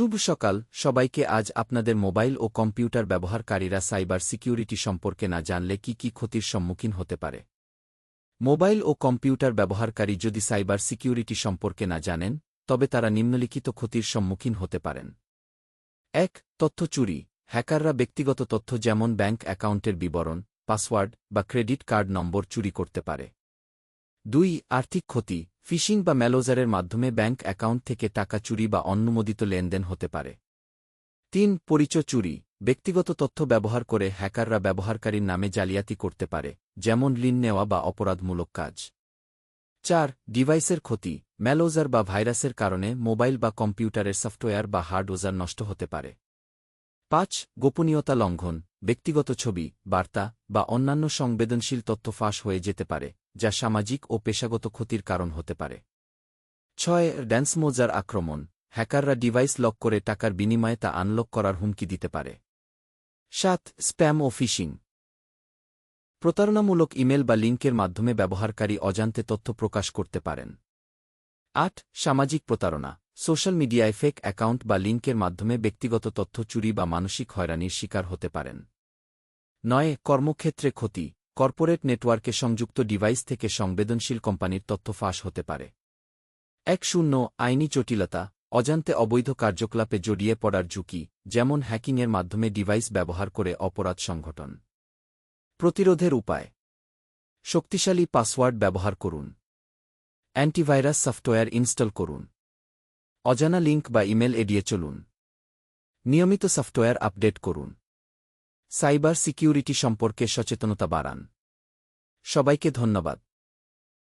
শুভ সকাল, সবাইকে আজ আপনাদের মোবাইল ও কম্পিউটার ব্যবহারকারীরা সাইবার সিকিউরিটি সম্পর্কে না জানলে কি কি ক্ষতির সম্মুখীন হতে পারে? মোবাইল ও কম্পিউটার ব্যবহারকারী যদি সাইবার সিকিউরিটি সম্পর্কে না জানেন, তবে তারা নিম্নলিখিত ক্ষতির সম্মুখীন হতে পারেন। এক, তথ্য চুরি। হ্যাকাররা ব্যক্তিগত তথ্য যেমন ব্যাংক অ্যাকাউন্টের বিবরণ, পাসওয়ার্ড বা ক্রেডিট কার্ড নম্বর চুরি করতে পারে। দুই, আর্থিক ক্ষতি। ফিশিং বা ম্যালোজারের মাধ্যমে ব্যাংক অ্যাকাউন্ট থেকে টাকা চুরি বা অনুমোদিত লেনদেন হতে পারে। তিন, পরিচয় চুরি। ব্যক্তিগত তথ্য ব্যবহার করে হ্যাকাররা ব্যবহারকারীর নামে জালিয়াতি করতে পারে, যেমন ঋণ নেওয়া বা অপরাধমূলক কাজ। চার, ডিভাইসের ক্ষতি। ম্যালোজার বা ভাইরাসের কারণে মোবাইল বা কম্পিউটারের সফটওয়্যার বা হার্ডওয়্যার নষ্ট হতে পারে। পাঁচ, গোপনীয়তা লঙ্ঘন। ব্যক্তিগত ছবি, বার্তা বা অন্যান্য সংবেদনশীল তথ্য ফাঁস হয়ে যেতে পারে, যা সামাজিক ও পেশাগত ক্ষতির কারণ হতে পারে। ছয়, ড্যান্সমোজার আক্রমণ। হ্যাকাররা ডিভাইস লক করে টাকার বিনিময়ে তা আনলক করার হুমকি দিতে পারে। সাত, স্প্যাম ও ফিশিং। প্রতারণামূলক ইমেল বা লিঙ্কের মাধ্যমে ব্যবহারকারী অজান্তে তথ্য প্রকাশ করতে পারেন। আট, সামাজিক প্রতারণা। সোশ্যাল মিডিয়ায় ফেক অ্যাকাউন্ট বা লিঙ্কের মাধ্যমে ব্যক্তিগত তথ্য চুরি বা মানসিক হয়রানির শিকার হতে পারেন। নয়, কর্মক্ষেত্রে ক্ষতি। কর্পোরেট নেটওয়ার্কে সংযুক্ত ডিভাইস থেকে সংবেদনশীল কোম্পানির তথ্য ফাঁস হতে পারে। এক, শূন্য, আইনি জটিলতা। অজান্তে অবৈধ কার্যকলাপে জড়িয়ে পড়ার ঝুঁকি, যেমন হ্যাকিংয়ের মাধ্যমে ডিভাইস ব্যবহার করে অপরাধ সংগঠন প্রতিরোধের উপায়। শক্তিশালী পাসওয়ার্ড ব্যবহার করুন। অ্যান্টিভাইরাস সফটওয়্যার ইনস্টল করুন। অজানা লিঙ্ক বা ইমেল এড়িয়ে চলুন। নিয়মিত সফটওয়্যার আপডেট করুন। সাইবার সিকিউরিটি সম্পর্কে সচেতনতা বাড়ান। সবাইকে ধন্যবাদ।